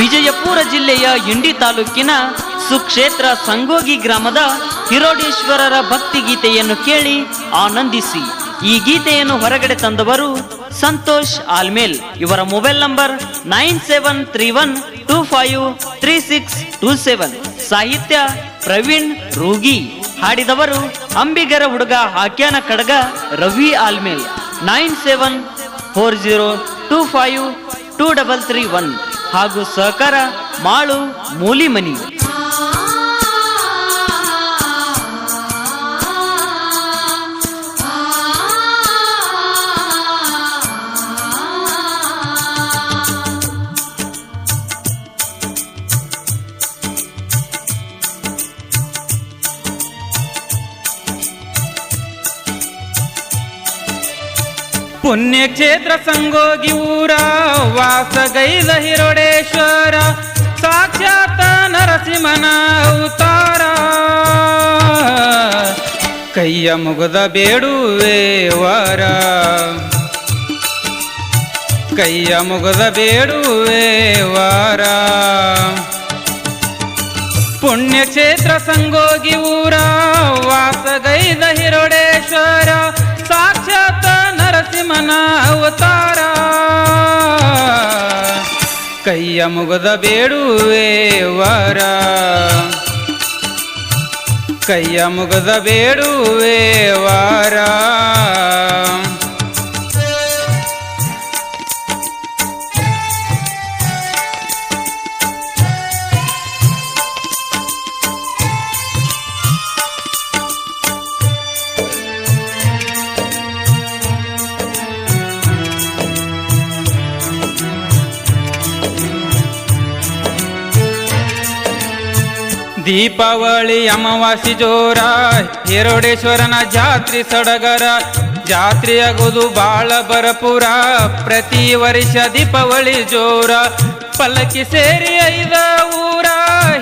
ವಿಜಯಪುರ ಜಿಲ್ಲೆಯ ಇಂಡಿ ತಾಲೂಕಿನ ಸುಕ್ಷೇತ್ರ ಸಂಗೋಗಿ ಗ್ರಾಮದ ಹಿರೋಡೇಶ್ವರರ ಭಕ್ತಿ ಗೀತೆಯನ್ನು ಕೇಳಿ ಆನಂದಿಸಿ. ಈ ಗೀತೆಯನ್ನು ಹೊರಗಡೆ ತಂದವರು ಸಂತೋಷ್ ಆಲ್ಮೇಲ್. ಇವರ mobile number nine seven three one two five three six two seven. ಸಾಹಿತ್ಯ ಪ್ರವೀಣ್ ರೂಗಿ. ಹಾಡಿದವರು ಅಂಬಿಗರ ಹುಡುಗ ಹಾಕ್ಯಾನ ಕಡಗ Ravi Almel. Nine seven four zero two five two double three one. ಹಾಗೂ ಸಹಕಾರ ಮಾಳು ಮೂಲಿಮನಿ. ಪುಣ್ಯಕ್ಷೇತ್ರ ಸಂಗೋಗಿ ಊರ ವಾಸಗೈದ ಹಿರೋಡೇಶ್ವರ, ಸಾಕ್ಷಾತ್ ನರಸಿಂಹನ ಅವತಾರ. ಕೈಯ ಮುಗದ ಬೇಡುವೆ ವರ. ಕೈಯ ಮುಗದ ಬೇಡುವೆ ವಾರ. ಪುಣ್ಯಕ್ಷೇತ್ರ ಸಂಗೋಗಿ ಊರ ವಾಸಗೈದ ಹಿರೋಡೇಶ್ವರ ನರಸಿಂಹನ ಅವತಾರ. ಕೈಯ ಮುಗದ ಬೇಡುವೆ ವರ. ಕೈಯ ಮುಗದ ಬೇಡುವೆ ವಾರ. ದೀಪಾವಳಿ ಅಮಾವಾಸಿ ಜೋರ ಹೆರಡೇಶ್ವರನ ಜಾತ್ರೆ ಸಡಗರ, ಜಾತ್ರೆಯಾಗೋದು ಬಾಳ ಬರಪುರ, ಪ್ರತಿ ವರ್ಷ ದೀಪಾವಳಿ ಜೋರ, ಪಲ್ಲಕ್ಕಿ ಸೇರಿ ಐದ ಊರ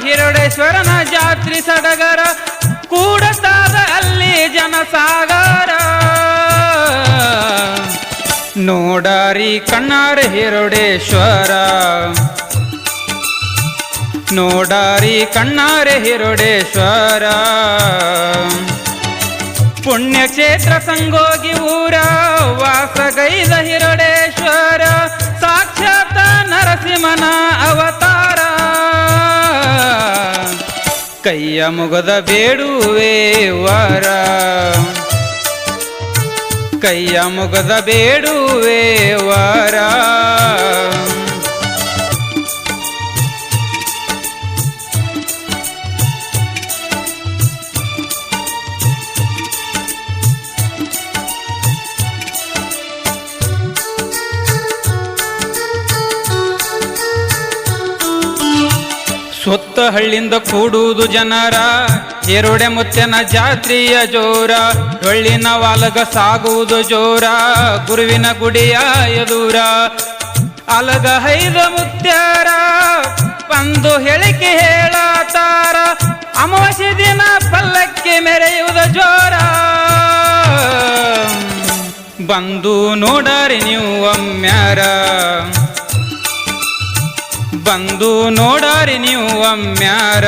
ಹೆರಡೇಶ್ವರನ ಜಾತ್ರೆ ಸಡಗರ ಕೂಡತಾದ ಅಲ್ಲಿ ಜನಸಾಗರ. ನೋಡಾರಿ ಕಣ್ಣಾರ ಹಿರೋಡೇಶ್ವರ ನೋಡಾರಿ ಕಣ್ಣಾರೆ ಹಿರುಡೇಶ್ವರ. ಪುಣ್ಯಕ್ಷೇತ್ರ ಸಂಗೋಗಿ ಊರ, ವಾಸಗೈದ ಹಿರುಡೇಶ್ವರ, ಸಾಕ್ಷಾತ್ ನರಸಿಂಹನ ಅವತಾರ. ಕೈಯ ಮುಗದ ಬೇಡುವೆ ವರ. ಕೈಯ ಮುಗದ ಬೇಡುವೆ ವರ. ಹಳ್ಳಿಂದ ಕೂಡುವುದು ಜನರ. ಎರಡೆ ಮುತ್ತನ ಜಾತ್ರಿಯ ಜೋರ, ಡೊಳ್ಳಿನ ವಾಲಗ ಸಾಗುವುದು ಜೋರ, ಗುರುವಿನ ಗುಡಿಯ ಎದುರ. ಅಲಗ ಹೈದ ಮುತ್ಯಾರ, ಬಂದು ಹೇಳಿಕೆ ಹೇಳತಾರ, ಅಮಾವಾಸ್ಯೆ ದಿನ ಪಲ್ಲಕ್ಕಿ ಮೆರೆಯುವುದು ಜೋರ. ಬಂದು ನೋಡರಿ ನೀವು ಒಮ್ಮ್ಯಾರ ಬಂದು ನೋಡಾರಿ ನೀವು ಒಮ್ಮ್ಯಾರ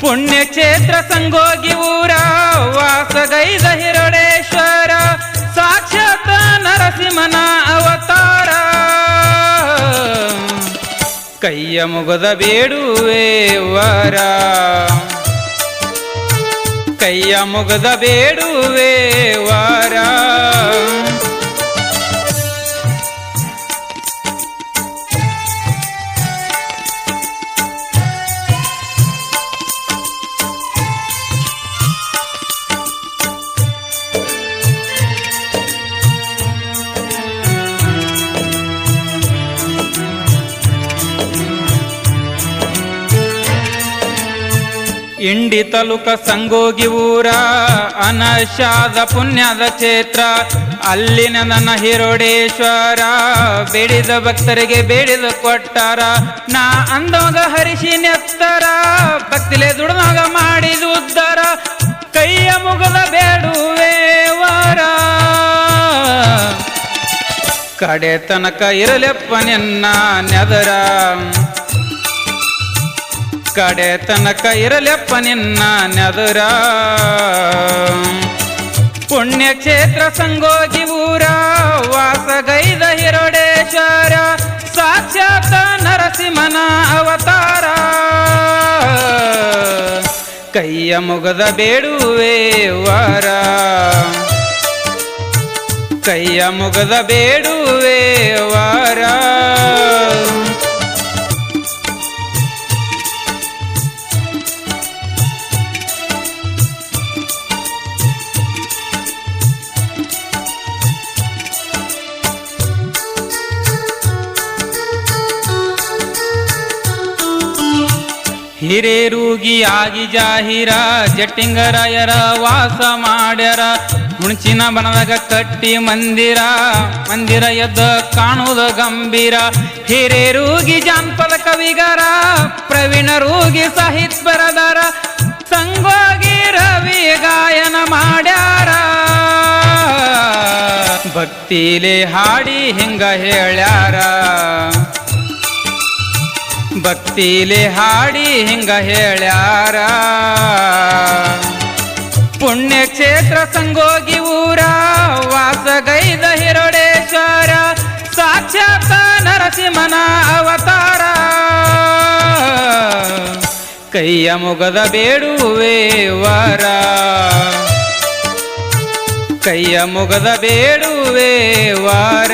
ಪುಣ್ಯಕ್ಷೇತ್ರ ಸಂಗೋಗಿ ಊರ, ವಾಸಗೈದ ಹಿರೋಡೇಶ್ವರ ಸಾಕ್ಷಾತ್ ನರಸಿಂಹನ ಅವತಾರ. ಕೈಯ ಮುಗದ ಬೇಡುವೆ ವರ. ಕೈಯ ಮುಗದ ಬೇಡುವೆ ವರ. ಇಂಡಿ ತಲುಕ ಸಂಗೋಗಿ ಊರ, ಅನಶಾದ ಪುಣ್ಯದ ಕ್ಷೇತ್ರ, ಅಲ್ಲಿನ ನನ್ನ ಹಿರೋಡೇಶ್ವರ, ಬೇಡಿದ ಭಕ್ತರಿಗೆ ಬೇಡಿದ ಕೊಟ್ಟಾರ. ನಾ ಅಂದವಾಗ ಹರಿಸಿ ನೆತ್ತರ, ಭಕ್ತಿಲೆ ದುಡ್ದಾಗ ಮಾಡಿದ ಉದ್ದರ, ಕೈಯ ಮುಗದ ಬೇಡುವೆ ವರ. ಕಡೆ ತನಕ ಇರಲೆಪ್ಪ ನಿನ್ನ ನೆದರ. ಕಡೆ ತನಕ ಇರಲೆಪ್ಪ ನಿನ್ನ ನದುರ ಪುಣ್ಯಕ್ಷೇತ್ರ ಸಂಗೋಗಿ ಊರ, ವಾಸಗೈದ ಹಿರಡೇಶ್ವರ, ಸಾಕ್ಷಾತ್ ನರಸಿಂಹನ ಅವತಾರ. ಕೈಯ ಮುಗದ ಬೇಡುವೆ ವಾರ. ಕೈಯ ಮುಗದ ಬೇಡುವೆ ವಾರ. ಹಿರೇರೂಗಿಯಾಗಿ ಜಾಹಿರ, ಜಟ್ಟಿಂಗರಾಯರ ವಾಸ ಮಾಡ್ಯಾರ, ಹುಣಚಿನ ಬನದಾಗ ಕಟ್ಟಿ ಮಂದಿರ ಮಂದಿರ ಎದ್ದ ಕಾಣುವುದ ಗಂಭೀರ. ಹಿರೇರೂಗಿ ಜಾನಪದ ಕವಿಗರ, ಪ್ರವೀಣ ರೂಗಿ ಸಾಹಿತ್ ಬರದಾರ, ಸಂಗೋಗಿ ರವಿ ಗಾಯನ ಮಾಡ್ಯಾರ. ಭಕ್ತಿಲೆ ಹಾಡಿ ಹಿಂಗ ಹೇಳ್ಯಾರ. ಭಕ್ತಿಲಿ ಹಾಡಿ ಹಿಂಗ ಹೇಳ್ಯಾರ. ಪುಣ್ಯ ಕ್ಷೇತ್ರ ಸಂಗೋಗಿ ಊರ, ವಾಸಗೈದ ಹಿರಡೇಶ್ವರ, ಸಾಕ್ಷಾತ್ ನರಸಿಂಹನ ಅವತಾರ. ಕೈಯ ಮುಗದ ಬೇಡುವೆ ವರ. ಕೈಯ ಮುಗದ ಬೇಡುವೆ ವಾರ.